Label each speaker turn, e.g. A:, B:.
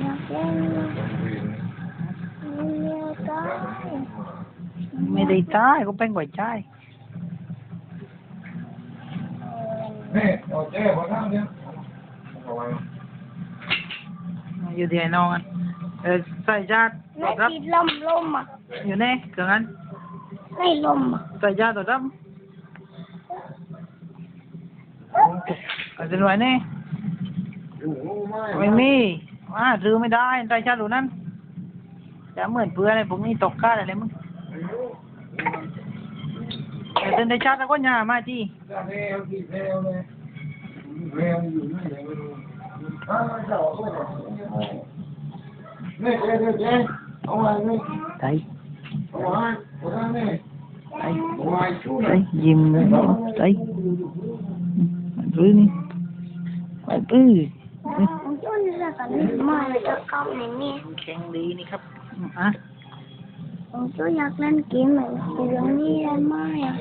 A: อยากเล่นเมียตาย
B: ไม่ได้จ่ายก็เป็นกว่าจ่าย
C: นี่เอาเจ๊มาทำเนี่ยเอาไว้
B: อยู่ที่ไหนน้องกันเออใส่ชาติต
A: ไม่
B: อบรับ
A: ติดลมลมอ่ะ
B: อยู่ในเครื่องนั้น
A: ไม่ลมอ่ะ
B: ใส่ชาติตอบรับอาจจะรวยนี่
C: อยู่ไม่
B: ไม่มี อ่าซื้อไม่ได้ใส่ชาติหรูนั้นจะเหมือนเพื่อนอะไรผมนี่ตกก้าอะไรมึงแต่เต้นได้ชาติแล้วก็หยามา
C: จะเร็วกี่เร็วเลยเร็วอยู่นี่เลยไม่รู้อนี่ยนี่เจ๊เจ๊เอาไว้นี่
B: ใส่
C: เอาไว้าไว้นี่
B: ใส่
C: เอาไม่
B: เลยก็กล้องไปปื้อ
A: ผมช่วยเนี่ย
B: แข็งดีนี่ครับอะ
A: ผมก็อยากเล่นเกมเหมือนเรื่องนี้ได้ไหมอะ